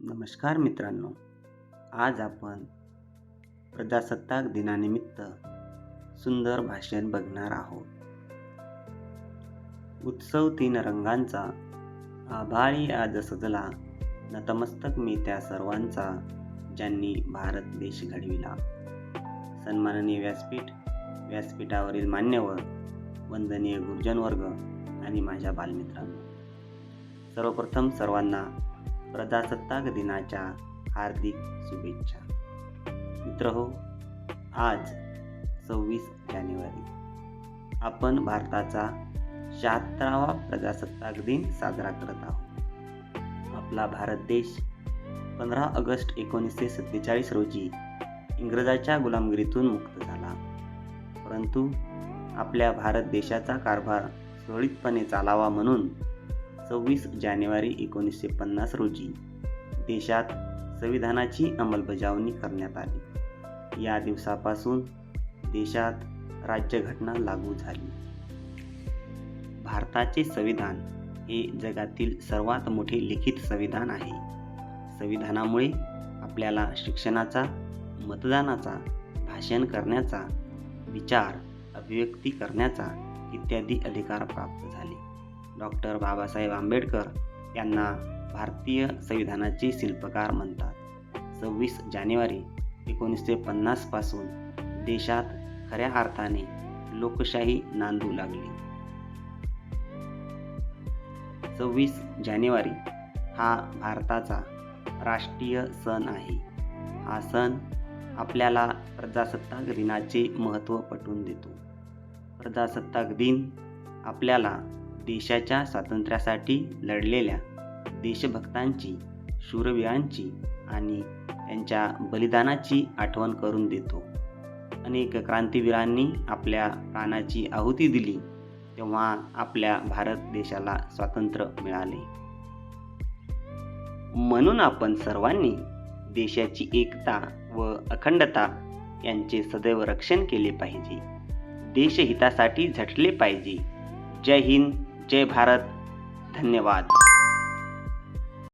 नमस्कार मित्रांनो. आज आपण प्रजासत्ताक दिनानिमित्त सुंदर भाषण बघणार आहोत. उत्सव तीन रंगांचा आभाळी आज सजला नतमस्तक मी त्या सर्वांचा ज्यांनी भारत देश घडविला. सन्माननीय व्यासपीठ व्यासपीठावरील मान्यवर वंदनीय गुरुजन वर्ग आणि माझ्या बालमित्रांनो. सर्वप्रथम सर्वांना प्रजासत्ताक दिनाच्या हार्दिक शुभेच्छा. मित्र हो आज सव्वीस जानेवारी. आपण भारताचा शहात्तरावा प्रजासत्ताक दिन साजरा करत आहोत. आपला भारत देश पंधरा ऑगस्ट एकोणीसशे सत्तेचाळीस रोजी इंग्रजाच्या गुलामगिरीतून मुक्त झाला. परंतु आपल्या भारत देशाचा कारभार सुरळीतपणे चालावा म्हणून सव्वीस जानेवारी एकोणीसशे पन्नास रोजी देशात संविधानाची अंमलबजावणी करण्यात आली. या दिवसापासून देशात राज्यघटना लागू झाली. भारताचे संविधान हे जगातील सर्वात मोठे लिखित संविधान आहे. संविधानामुळे आपल्याला शिक्षणाचा मतदानाचा भाषण करण्याचा विचार अभिव्यक्ती करण्याचा इत्यादी अधिकार प्राप्त झाले. डॉक्टर बाबासाहेब आंबेडकर यांना भारतीय संविधानाचे शिल्पकार म्हणतात. सव्वीस जानेवारी एकोणीसशे पन्नासपासून देशात खऱ्या अर्थाने लोकशाही नांदू लागली. सव्वीस जानेवारी हा भारताचा राष्ट्रीय सण आहे. हा सण आपल्याला प्रजासत्ताक दिनाचे महत्त्व पटवून देतो. प्रजासत्ताक दिन आपल्याला देशाच्या स्वातंत्र्यासाठी लढलेल्या देशभक्तांची शूरवीरांची आणि त्यांच्या बलिदानाची आठवण करून देतो. अनेक क्रांतीवीरांनी आपल्या प्राणाची आहुती दिली तेव्हा आपल्या भारत देशाला स्वातंत्र्य मिळाले. म्हणून आपण सर्वांनी देशाची एकता व अखंडता यांचे सदैव रक्षण केले पाहिजे. देशहितासाठी झटले पाहिजे. जय हिंद. जय भारत धन्यवाद.